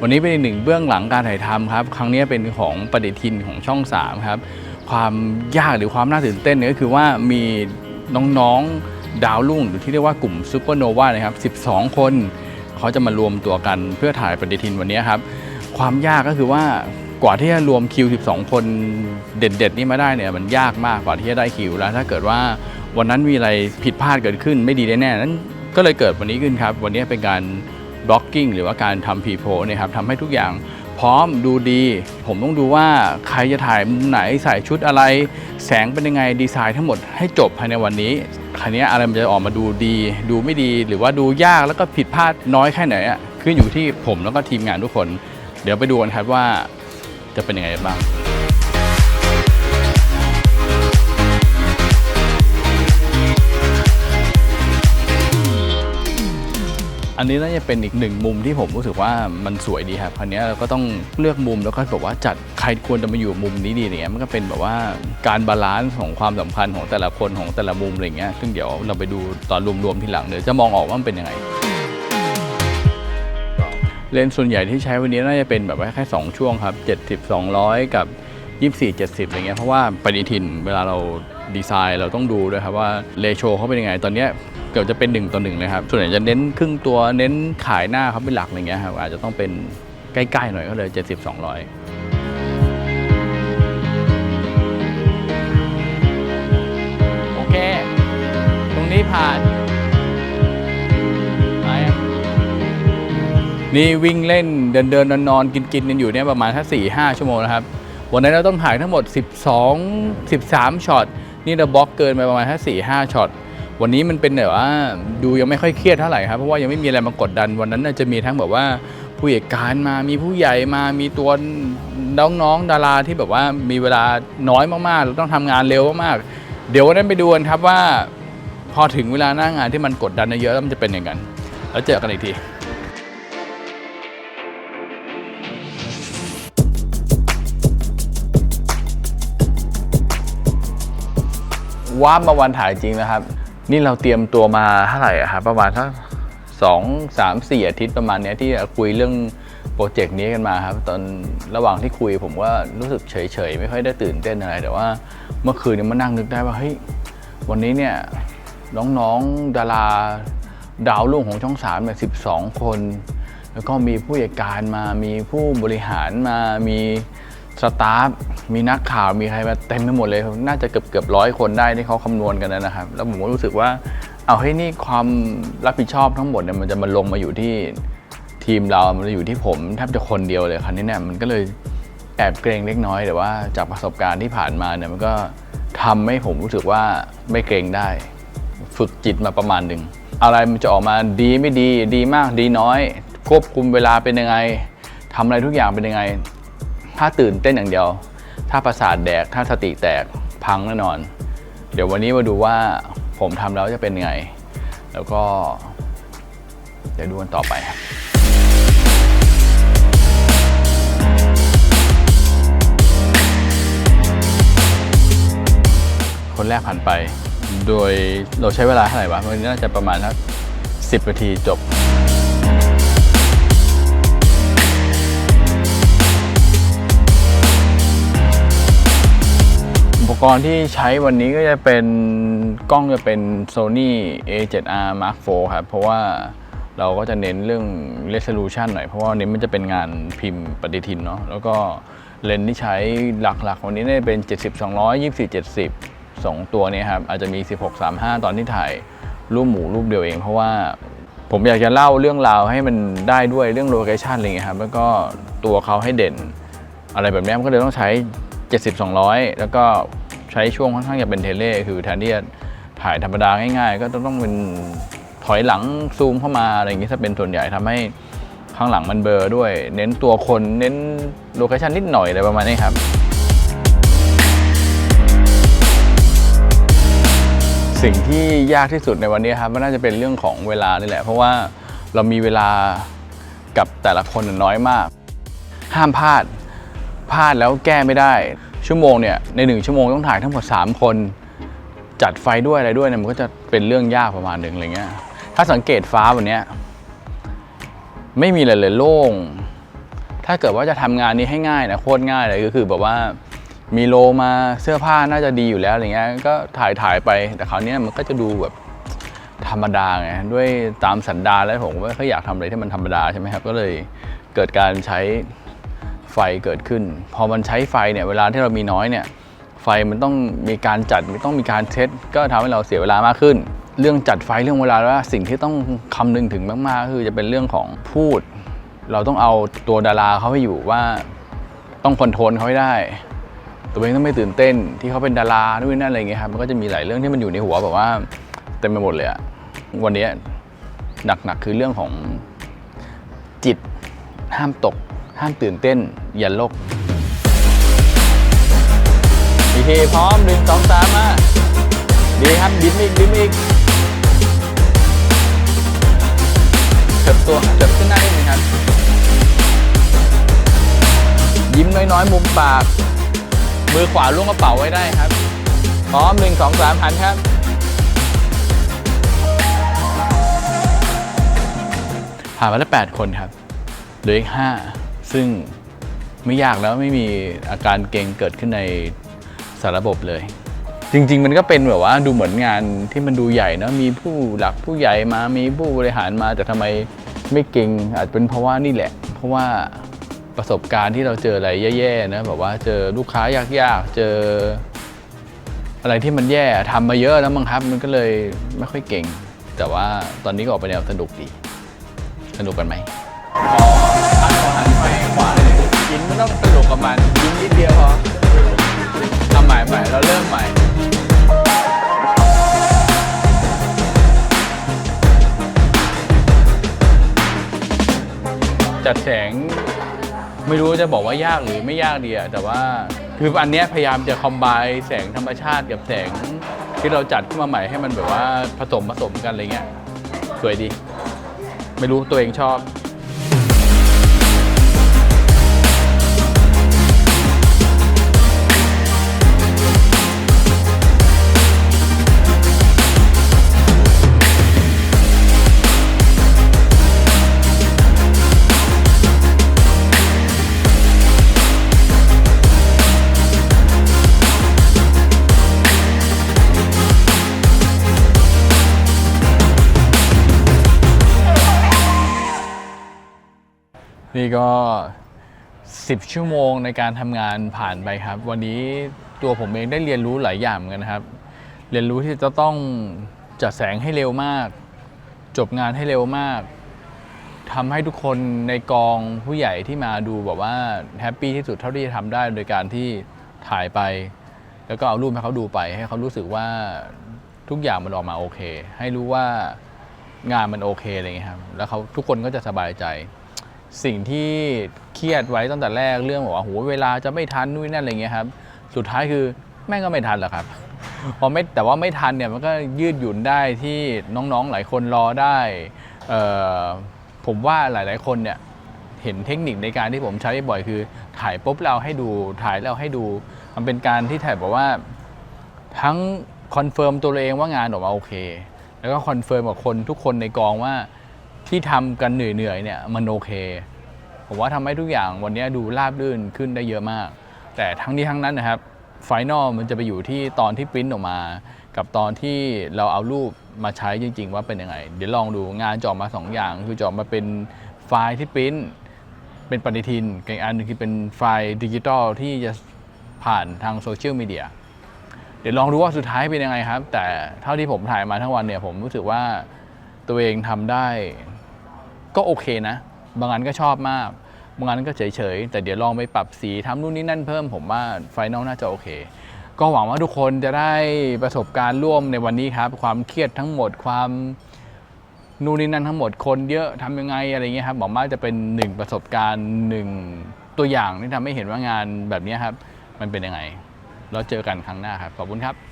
วันนี้เป็นหนึ่งเบื้องหลังการถ่ายทำครับ ครั้งนี้เป็นของปฏิทินของช่อง 3 ครับ ความยากหรือความน่าตื่นเต้นเนี่ยก็คือว่ามีน้องๆดาวรุ่งหรือที่เรียกว่ากลุ่มซูเปอร์โนวานะครับ 12 คนเขาจะมารวมตัวกันเพื่อถ่ายปฏิทินวันนี้ครับ ความยากก็คือว่ากว่าที่จะรวมคิว 12 คนเด็ด ๆ นี่มาได้เนี่ยมันยากมากกว่าที่จะได้คิวแล้ว ถ้าเกิดว่าวันนั้นมีอะไรผิดพลาดเกิดขึ้นไม่ดีแน่ๆนั้น ก็เลยเกิดวันนี้ขึ้นครับ วันนี้เป็นการบล็อกกิ้งหรือว่าการทำพีโพนี่ครับทำให้ทุกอย่างพร้อมดูดี ผมต้องดูว่าใครจะถ่ายมุมไหนใส่ชุดอะไร แสงเป็นยังไงดีไซน์ทั้งหมดให้จบภายในวันนี้คันนี้อะไรมันจะออกมาดูดี ดูไม่ดีหรือว่าดูยากแล้วก็ผิดพลาดน้อยแค่ไหนอะขึ้นอยู่ที่ผมแล้วก็ทีมงานทุกคน เดี๋ยวไปดูกันครับว่าจะเป็นยังไงบ้าง อันนี้น่าจะเป็นอีกหนึ่งมุมที่ผมรู้สึกว่ามันสวยดีครับคราวนี้เราก็ต้องเลือกมุมแล้วก็แบบว่าจัดใครควรจะมาอยู่มุมนี้ดีอย่างเงี้ยมันก็เป็นแบบว่าการบาลานซ์ของความสัมพันธ์ของแต่ละคนของแต่ละมุมอะไรเงี้ยซึ่งเดี๋ยวเราไปดูตอนรวมๆทีหลังเดี๋ยวจะมองออกว่ามันเป็นยังไงเลนส์ส่วนใหญ่ที่ใช้วันนี้น่าจะเป็นแบบว่าแค่2ช่วงครับ70 200 กับ 24 70อะไรเงี้ยเพราะว่าปฏิทินเวลาเราดีไซน์เราต้องดูด้วยครับว่าเลโชเขาเป็นยังไงตอนเนี้ย เกือบจะเป็น1ต่อ1เลยครับส่วนใหญ่จะเน้นครึ่งตัวเน้นขายหน้าเขาเป็นหลักอะไรเงี้ยครับอาจจะต้องเป็นใกล้ๆหน่อยก็เลย 70 200โอเคตรงนี้ผ่านนี่วิ่งเล่นเดินเดินนอนนอนกินกินกันอยู่เนี่ยประมาณแค่สี่ห้าชั่วโมงนะครับ วันนั้นเราต้องถ่ายทั้งหมด 12 13ช็อต นี่เราบล็อกเกินไปประมาณแค่สี่ห้าช็อต วันนี้มันเป็นแบบว่าดูยังไม่ค่อยเครียดเท่าไหร่ครับเพราะว่ายังไม่มีอะไรมากดดันวันนั้นจะมีทั้งแบบว่าผู้ใหญ่การมามีผู้ใหญ่มามีตัวน้องๆดาราที่แบบว่ามีเวลาน้อยมากๆเราต้องทำงานเร็วมากๆเดี๋ยววันนั้นไปดูกันครับว่า พอถึงเวลาหน้างานที่มันกดดันเยอะแล้วมันจะเป็นย่างนั้นแล้วเจอกันอีกทีว่ามาวันถ่ายจริงนะครับ นี่เราเตรียมตัวมาเท่าไหร่อะครับประมาณสักสองสามสี่อาทิตย์ประมาณเนี้ยที่คุยเรื่องโปรเจกต์นี้กันมาครับ ตอนระหว่างที่คุยผมก็รู้สึกเฉยๆ ไม่ค่อยได้ตื่นเต้นอะไร แต่ว่าเมื่อคืนนี้มานั่งนึกได้ว่าเฮ้ยวันนี้เนี่ยน้องๆดาราดาวรุ่งของช่องสามเนี่ยสิบสองคน แล้วก็มีผู้ใหญ่การมามีผู้บริหารมามี สตาฟมีนักข่าวมีใครมาเต็มไปหมดเลย น่าจะเกือบเกือบร้อยคนได้ที่เขาคำนวณกันนะครับ แล้วผมก็รู้สึกว่า เอาให้ยนี่ความรับผิดชอบทั้งหมดเนี่ยมันจะมาลงมาอยู่ที่ทีมเรา มันจะอยู่ที่ผมแทบจะคนเดียวเลยครั้นี้เนี่ยมันก็เลยแอบเกรงเล็กน้อยแต่ว่าจากประสบการณ์ที่ผ่านมาเนี่ยมันก็ทำให้ผมรู้สึกว่าไม่เกรงได้ ฝึกจิตมาประมาณหนึ่งอะไรมันจะออกมาดีไม่ดี ดีมากดีน้อย ควบคุมเวลาเป็นยังไงทำอะไรทุกอย่างเป็นยังไง ถ้าตื่นเต้นอย่างเดียว ถ้าประสาทแดก ถ้าสติแตกพังแน่นอน เดี๋ยววันนี้มาดูว่าผมทำแล้วจะเป็นไง แล้วก็ เดี๋ยวดูกันต่อไปครับคนแรกผ่านไป โดยเราใช้เวลาเท่าไหร่วะวันนี้น่าจะประมาณสักสิบนาทีจบ ปกรณ์ที่ใช้วันนี้ก็จะเป็นกล้องจะเป็น Sony A7R Mark IV ครับ เพราะว่าเราก็จะเน้นเรื่อง resolution หน่อย เพราะว่านี้มันจะเป็นงานพิมพ์ปฏิทินเนาะแล้วก็เลนส์ที่ใช้หลักๆ วันนี้เนี่ยเป็น 70 200 24 70 2 ตัวเนี้ครับ อาจจะมี 16 35 ตอนที่ถ่ายรูปหมูรูปเดียวเอง เพราะว่าผมอยากจะเล่าเรื่องราวให้มันได้ด้วยเรื่องโลเคชันอะไรเงี้ยครับ แล้วก็ตัวเขาให้เด่น อะไรแบบนี้มันก็เลยต้องใช้ 70 200 แล้วก็ ใช้ช่วงค่อนข้างจะเป็นเทเล่คือแทนที่จะถ่ายธรรมดาง่ายๆ ก็ต้องเป็นถอยหลังซูมเข้ามาอะไรอย่างนี้ถ้าเป็นส่วนใหญ่ทำให้ข้างหลังมันเบลอด้วย เน้นตัวคนเน้นโลเคชันนิดหน่อยอะไรประมาณนี้ครับสิ่งที่ยากที่สุดในวันนี้ครับมันน่าจะเป็นเรื่องของเวลานี่แหละ เพราะว่าเรามีเวลากับแต่ละคนน้อยมาก ห้ามพลาด พลาดแล้วแก้ไม่ได้ ชั่วโมงเนี่ยในหนึ่งชั่วโมงต้องถ่ายทั้งหมด 3 คน จัดไฟด้วยอะไรด้วยเนี่ยมันก็จะเป็นเรื่องยากประมาณหนึ่งอะไรเงี้ยถ้าสังเกตฟ้าวันเนี้ยไม่มีอะไรเลยโล่ง ถ้าเกิดว่าจะทำงานนี้ให้ง่ายนะโคตรง่ายเลยก็คือแบบว่ามีโลมาเสื้อผ้าน่าจะดีอยู่แล้วอะไรเงี้ยก็ถ่ายถ่ายไปแต่คราวเนี้ยมันก็จะดูแบบธรรมดาไงด้วยตามสันดาแล้วผมก็ไม่ค่อยอยากทำอะไรที่มันธรรมดาใช่ไหมครับ ก็เลยเกิดการใช้ ไฟเกิดขึ้น พอมันใช้ไฟเนี่ยเวลาที่เรามีน้อยเนี่ยไฟมันต้องมีการจัดมันต้องมีการเซตก็ทำให้เราเสียเวลามากขึ้น เรื่องจัดไฟเรื่องเวลาแล้วสิ่งที่ต้องคำนึงถึงมากๆก็คือจะเป็นเรื่องของพูด เราต้องเอาตัวดาราเขาให้อยู่ว่าต้องคอนโทรลเขาให้ได้ ตัวเองต้องไม่ตื่นเต้นที่เขาเป็นดาราด้วยนั่นอะไรเงี้ยครับมันก็จะมีหลายเรื่องที่มันอยู่ในหัวแบบว่าเต็มไปหมดเลยอะวันนี้หนักๆคือเรื่องของจิตห้ามตก ห้ามตื่นเต้นอย่าลกพีทีพร้อมหนึ่งสองสามมาดีครับบินอีกบินอีกเถิบตัวเถิบขึ้นหน้านิดนึงครับ ยิ้มน้อยๆ มุมปาก มือขวาล้วงกระเป๋าไว้ได้ครับ พร้อมหนึ่งสองสามหันครับผ่านมาแล้วแปดคนครับเหลืออีกห้า ซึ่งไม่ยากแล้วไม่มีอาการเกร็งเกิดขึ้นในสารระบบเลย จริง ๆ มันก็เป็นแบบว่าดูเหมือนงานที่มันดูใหญ่เนะมีผู้หลักผู้ใหญ่มามีผู้บริหารมาแต่ทำไมไม่เก่งอาจเป็นเพราะว่านี่แหละ เพราะว่าประสบการณ์ที่เราเจออะไรแย่ๆนะแบบว่าเจอลูกค้ายากๆ เจอ อะไรที่มันแย่ทำมาเยอะแล้วมั้งครับ มันก็เลยไม่ค่อยเก่ง แต่ว่าตอนนี้ก็ออกไปแนวสนุกดี สนุกกันไหม กินไม่ต้องสนุกกับมันกินนิดเดียวพอทำใหม่ใหม่เราเริ่มใหม่จัดแสงไม่รู้จะบอกว่ายากหรือไม่ยากดีอะแต่ว่าคืออันเนี้ยพยายามจะคอมไบแสงธรรมชาติกับแสงที่เราจัดขึ้นมาใหม่ให้มันแบบว่าผสมผสมกันอะไรเงี้ยสวยดี ไม่รู้ตัวเองชอบ นี่ก็ 10 ชั่วโมงในการทำงานผ่านไปครับ วันนี้ตัวผมเองได้เรียนรู้หลายอย่างกันนะครับ เรียนรู้ที่จะต้องจัดแสงให้เร็วมาก จบงานให้เร็วมากทำให้ทุกคนในกองผู้ใหญ่ที่มาดูแบบว่าแฮปปี้ที่สุดเท่าที่จะทำได้โดยการที่ถ่ายไป แล้วก็เอารูปให้เขาดูไป ให้เขารู้สึกว่าทุกอย่างมันออกมาโอเค ให้รู้ว่างานมันโอเคอะไรเงี้ยครับ แล้วเขาทุกคนก็จะสบายใจ สิ่งที่เครียดไว้ตั้งแต่แรกเรื่องบอกว่าโหเวลาจะไม่ทันนู่นนั่นอะไรเงี้ยครับสุดท้ายคือแม่งก็ไม่ทันแหละครับพอไม่แต่ว่าไม่ทันเนี่ยมันก็ยืดหยุ่นได้ที่น้องๆหลายคนรอได้ผมว่าหลายๆคนเนี่ยเห็นเทคนิคในการที่ผมใช้บ่อยคือ ถ่ายปุ๊บเราให้ดูถ่ายแล้วให้ดู มันเป็นการที่ถ่ายบอกว่า ทั้งคอนเฟิร์มตัวเองว่างานออกมาโอเค แล้วก็คอนเฟิร์มกับคนทุกคนในกองว่า ที่ทำกันเหนื่อยๆเนี่ยมันโอเค ผมว่าทำให้ทุกอย่างวันนี้ดูราบรื่นขึ้นได้เยอะมาก แต่ทั้งนี้ทั้งนั้นนะครับไฟนอลมันจะไปอยู่ที่ตอนที่ปริ้นออกมา กับตอนที่เราเอารูปมาใช้จริง ๆ ว่าเป็นยังไง เดี๋ยวลองดูงานจอมาสองอย่าง คือจอมาเป็นไฟล์ที่ปริ้น เป็นปฏิทินกับอีกอันนึงคือเป็นไฟล์ดิจิตอลที่จะผ่านทางโซเชียลมีเดียเดี๋ยวลองดูว่าสุดท้ายเป็นยังไงครับ แต่เท่าที่ผมถ่ายมาทั้งวันเนี่ยผมรู้สึกว่าตัวเองทำได้ ก็โอเคนะ บางอันก็ชอบมาก บางอันก็เฉยๆ แต่เดี๋ยวลองไปปรับสีทำนู่นนี่นั่นเพิ่มผมว่าไฟนอลน่าจะโอเค ก็หวังว่าทุกคนจะได้ประสบการณ์ร่วมในวันนี้ครับ ความเครียดทั้งหมดความนู่นนี่นั่นทั้งหมดคนเยอะทำยังไงอะไรเงี้ยครับหวังว่าจะเป็นหนึ่งประสบการณ์หนึ่งตัวอย่างที่ทำให้เห็นว่างานแบบนี้ครับ มันเป็นยังไง แล้วเจอกันครั้งหน้าครับ ขอบคุณครับ